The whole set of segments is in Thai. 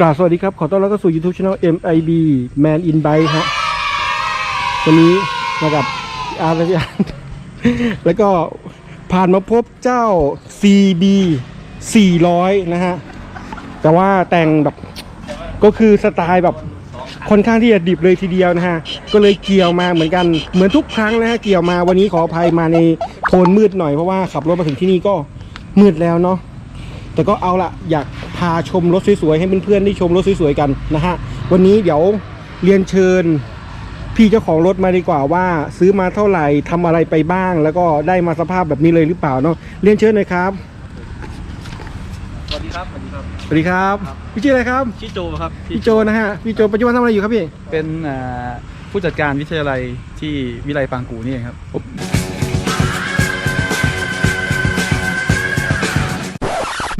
กราบสวัสดีครับ ขอต้อนรับเข้าสู่ YouTube Channel MIB Man in Bike ฮะวันนี้มากับอาร์ตและพี่อาร์ตแล้วก็ผ่านมาพบเจ้า CB 400 นะฮะ แต่ว่าแต่งแบบก็คือสไตล์แบบค่อนข้างที่จะดิบเลยทีเดียวนะฮะ ก็เลยเกี่ยวมาเหมือนกันเหมือนทุกครั้งนะฮะ เกี่ยวมาวันนี้ขออภัยมาในโทนมืดหน่อยเพราะว่าขับรถมาถึงที่นี่ก็มืดแล้วเนาะแต่ก็เอาละอยาก พาชมรถสวยๆให้เพื่อนๆได้ชมรถสวยๆกันนะฮะวันนี้เดี๋ยวเรียนเชิญพี่เจ้าของรถมาดีกว่าว่า ซื้อมาเท่าไหร่ทำอะไรไปบ้าง แล้วก็ได้มาสภาพแบบนี้เลยหรือเปล่าเนาะเรียนเชิญหน่อยครับสวัสดีครับ สวัสดีครับ สวัสดีครับ พี่ชื่ออะไรครับชื่อโจครับพี่โจนะฮะพี่โจปัจจุบันทำอะไรอยู่ครับพี่ เป็นอ่าผู้จัดการวิทยาลัยที่วิไลปางกูนี่เองครับ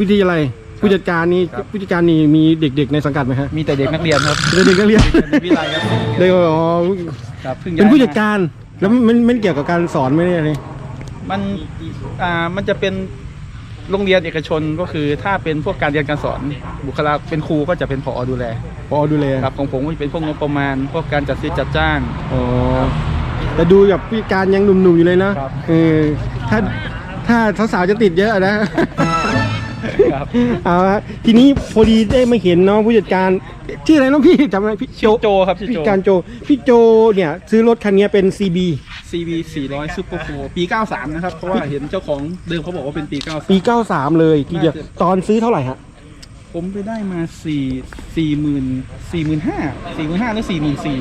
วิทยาลัย ผู้จัดการนี่ครับ ผู้จัดการนี่มีเด็กๆในสังกัดไหมฮะมีแต่เด็กนักเรียนครับเด็กๆก็เรียนเป็นวิไลครับเด็กอ๋อครับพิ่งย้ายเป็นผู้จัดการแล้วมันมันมันเกี่ยวกับการสอนไหมเนี่ยนี่มันอ่ามันจะเป็นโรงเรียนเอกชนก็คือถ้าเป็นพวกการเรียนการสอนบุคลากรเป็นครูก็จะเป็นผอดูแลพอดูแลครับของผมก็จะเป็นพวกงบประมาณ พวกการจัดซื้อจัดจ้าง อ๋อแต่ดูแบบผู้จัดการยังหนุ่มๆอยู่เลยนะครับ เออถ้าถ้าสาวๆจะติดเยอะนะ ครับเอาละทีนี้พอดีได้มาเห็นเนาะผู้จัดการชื่ออะไรน้องพี่จำอะไรพี่โจชื่อโจครับชื่อพี่โจ การโจพี่โจเนี่ยซื้อรถคันนี้เป็น CB CB 400 Super 4ปี 93 นะครับ เพราะว่าเห็นเจ้าของเดิมเขาบอกว่าเป็นปี 93 ปี 93 เลยทีเดียวน่าจะตอนซื้อเท่าไหร่ฮะ ผมไปได้มาสี่สี่หมื่นสี่หมื่นห้าสี่หมื่นห้าหรือสี่หมื่นสี่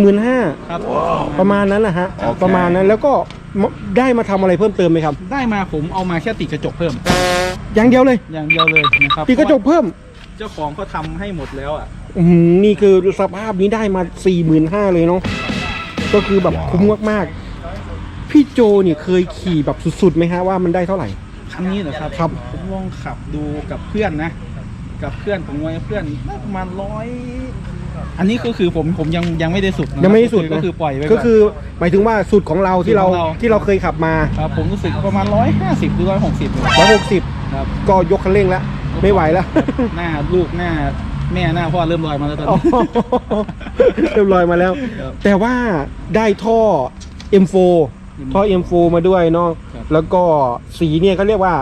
45,000ครับ ประมาณนั้นนะฮะประมาณนั้นแล้วก็ได้มาทำอะไรเพิ่มเติมไหมครับ ได้มาผมเอามาแค่ติดกระจกเพิ่ม อย่างเดียวเลยอย่างเดียวเลยนะครับติดกระจกเพิ่มเจ้าของเขาทำให้หมดแล้วอะอืมนี่คือสภาพนี้ได้มา45,000เลยเนาะก็คือแบบคุ้มมากๆ พี่โจเนี่ยเคยขี่แบบสุดๆไหมฮะว่ามันได้เท่าไหร่คันนี้เหรอครับครับ ผมลองขับดูกับเพื่อนนะ กับเพื่อนผมไว้เพื่อนน่าประมาณร้อยอันนี้ก็คือผมผมยังยังไม่ได้สุดนะครับยังไม่ได้สุดก็คือนะปล่อยไว้ก็คือหมายถึงว่าสุดของเราที่เราสุดของเราที่เราเคยขับมาครับผมรู้สึกประมาณร้อยห้าสิบหรือร้อยหกสิบ160ครับก็ยกคันเร่งแล้วไม่ไหวแล้วหน้าลูกหน้าแม่หน้าพ่อเริ่มลอยมาแล้วตอนอ๋อนี้เรียบร้อยมาแล้วครับแต่ว่าได้ท่อ M4 ท่อ M4 มาด้วยเนาะครับแล้วก็สีเนี่ยเขาเรียกว่า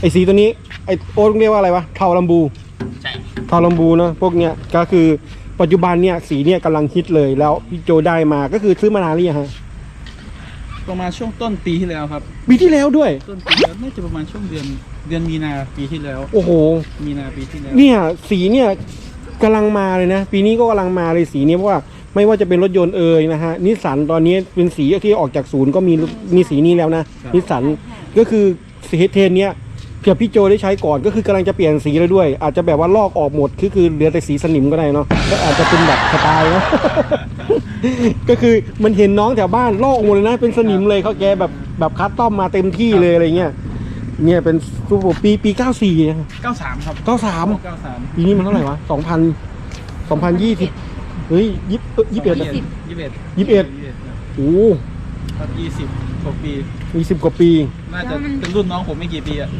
ไอ้สีตัวนี้ไอ้โอ๊ตเรียกว่าอะไรวะเทาลัมบูเทาลัมบูเนาะพวกเนี้ยก็คือปัจจุบันเนี่ยสีเนี่ยกำลังฮิตเลยแล้วพี่โจได้มาก็คือซื้อมานานหรือยังฮะประมาณช่วงต้นปีที่แล้วครับ ปีที่แล้วด้วย ต้นปีแล้วน่าจะประมาณช่วงเดือนเดือนมีนาปีที่แล้ว โอ้โห มีนาปีที่แล้ว เนี่ยสีเนี่ยกำลังมาเลยนะ ปีนี้ก็กำลังมาเลยสีเนี้เพราะว่าไม่ว่าจะเป็นรถยนต์เอ่ยนะฮะนิสสันตอนนี้เป็นสีที่ออกจากศูนย์ก็มีมีสีนี้แล้วนะนิสสันก็คือสีเทนเนี้ย เผื่อพี่โจได้ใช้ก่อนก็คือกำลังจะเปลี่ยนสีแล้วด้วย อาจจะแบบว่าลอกออกหมดคือคือเหลือแต่สีสนิมก็ได้เนาะก็อาจจะเป็นแบบสไตล์เนาะ ก็คือมันเห็นน้องแถวบ้านลอกหมดเลยนะเป็นสนิมเลยเขาแกแบบแบบคัสตอมมาเต็มที่เลยอะไรเงี้ยเนี่ยเป็นซูเปอร์ปีปี 94นะ93 ครับ 93 93 ปีนี้มันเท่าไหร่วะสองพันสองพันยี่สิบเฮ้ยยี่ยี่สิบเอ็ดยี่สิบยี่สิบเอ็ดยี่สิบเอ็ดโอ้ครับยี่สิบกว่าปีมีสิบกว่าปี น่าจะเป็นรุ่นน้องผมไม่กี่ปีอะ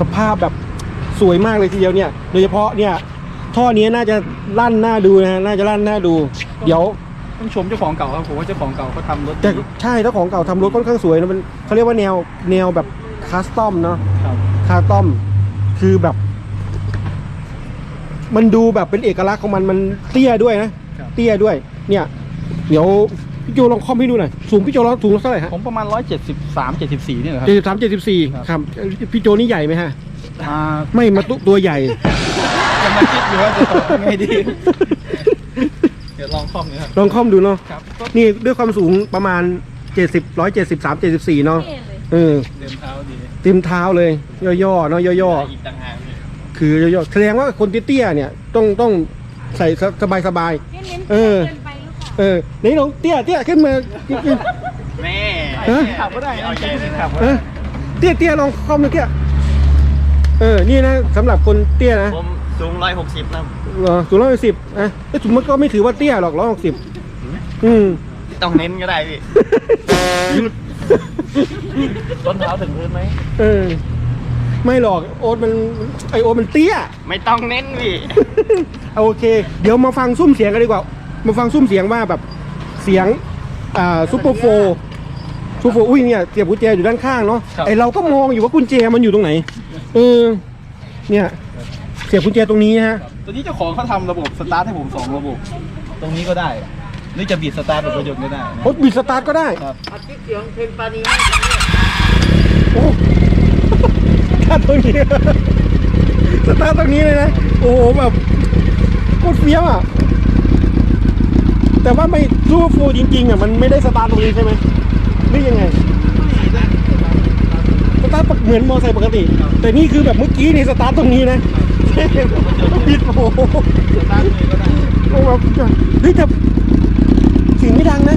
สภาพแบบสวยมากเลยทีเดียวเนี่ย โดยเฉพาะเนี่ย ท่อนี้น่าจะลั่นหน้าดูนะฮะน่าจะลั่นหน้าดู เดี๋ยวต้องชมเจ้าของเก่าครับผมว่าเจ้าของเก่าเขาทำรถแต่ดีใช่ถ้าของเก่าทำรถค่อนข้างสวยนะมันเขาเรียกว่าแนวแนวแบบคัสตอมเนาะครับคาตอมคือแบบ มันดูแบบเป็นเอกลักษณ์ของมันมันเตี้ยด้วยนะครับเตี้ยด้วย เนี่ย เดี๋ยว พี่โจลองคอมให้ดูหน่อยสูงพี่โจลองสูงเท่าไหร่ฮะผมประมาณ 173 74เนี่ยแหละครับ เจ็ดสิบสามเจ็ดสิบสี่ครับครับพี่โจนี่ใหญ่ไหมฮะ อ่าไม่มาตุตัวใหญ่ กำลังคิดอยู่ว่าจะตอบยังไงดี เดี๋ยวลองคอมดูครับ ลองคอมดูเนาะครับก็นี่ด้วยความสูงประมาณเจ็ดสิบร้อยเจ็ดสิบสามเจ็ดสิบสี่เนาะเออเดินเท้าดีเต็มเท้าเลย ย่อๆเนาะย่ออีกต่างหากนี่ๆคือย่อๆแสดงว่าคนเตี้ยๆเนี่ยต้องต้องใส่สบายๆเออเออไหน ลองเตี้ยเตี้ยขึ้นมาแม่ฮะขับก็ได้เอาใจขับก็เอได้อเตี้ยเตี้ยลองคอมดูเตี้ยเออนี่นะสำหรับคนเตี้ยนะผมสูงร้อยหกสิบนะเหรอสูงร้อยสิบอะไอ้ถุงมันก็ไม่ถือว่าเตี้ยหรอกร้อยหกสิบอืมต้องเน้นก็ได้พี่ต้นเท้าถึงพื้นไหมเออไม่หรอกโอ๊ตมันไอโอ๊ตมันเตี้ย ไม่ต้องเน้นพี่เอาโอเค เดี๋ยวมาฟังซุ้มเสียงกันดีกว่า มาฟังซุ้มเสียงว่าแบบเสียงอ่าซูเปอร์โฟซูเปอร์อุ้ยเนี่ยเสียบกุญแจอยู่ด้านข้างเนาะครับ ไอเราก็มองอยู่ว่ากุญแจมันอยู่ตรงไหนเออเนี่ยเสียบกุญแจตรงนี้ฮะตัวนี้เจ้าของเขาทำระบบสตาร์ทให้ผมสองระบบ ตรงนี้ก็ได้ หรือจะบิดสตาร์ทแบบรถยนต์ก็ได้นะรถบิดสตาร์ทก็ได้ครับโอ้ สตาร์ทตรงนี้ สตาร์ทตรงนี้เลยนะโอ้โหแบบโคตรเฟี้ยวอะ แต่ว่าไม่ซูเปอร์โฟจริงๆอะมันไม่ได้สตาร์ทตรงนี้ใช่ไหมหรือยังไงสตาร์ทเหมือนมอเตอร์ไซค์ปกติ แต่นี่คือแบบเมื่อกี้นี่สตาร์ทตรงนี้นะบิดโอ้โหสตาร์ทเลยก็ได้โอ้แบบเฮ้ยแต่เสียงไม่ดังนะ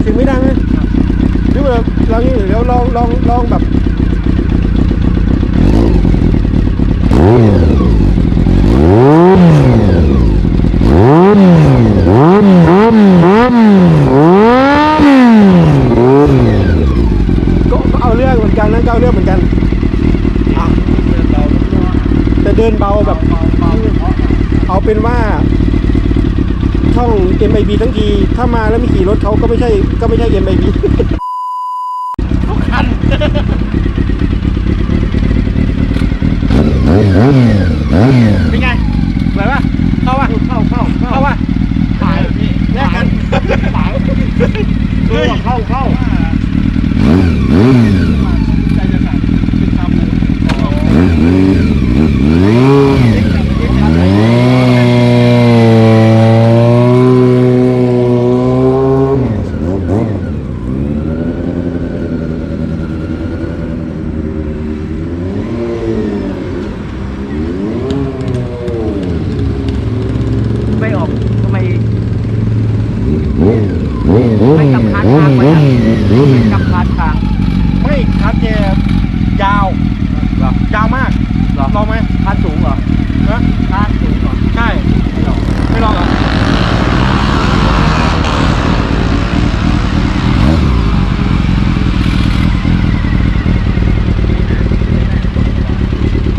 เสียงไม่ดังนะหรือว่าเรานี่เดี๋ยวลองลองลองแบบ ก็ก็เอาเรื่องเหมือนกันนะก็เอาเรื่องเหมือนกันอะแต่ เดินเบาแบบ เอาเป็นว่าช่อง MIB ทั้งที ถ้ามาแล้วมีขี่รถเขาก็ไม่ใช่ก็ไม่ใช่ MIB ทุกคันเป็นไงไหวปะเข้าปะเข้าเข้าเข้าปะขายพี่แลกกันขายเออเข้าเข้า ใจจะสั่นเป็นคำเลย ไม่ออกทำไม ไม่กำคานทางไว้อะไม่กำคานทางไม่ครับแกยาวยาวมากเหรอลองไหมคานสูงเหรอนะคานสูงเหรอใช่ไม่ลองเหรอ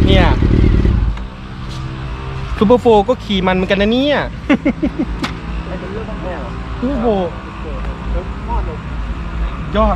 เนี่ยซูเปอร์โฟก็ขี่มันเหมือนกันนะเนี่ยไม่เป็นเรื่องของแม่หรอซูเปอร์โฟ ยอด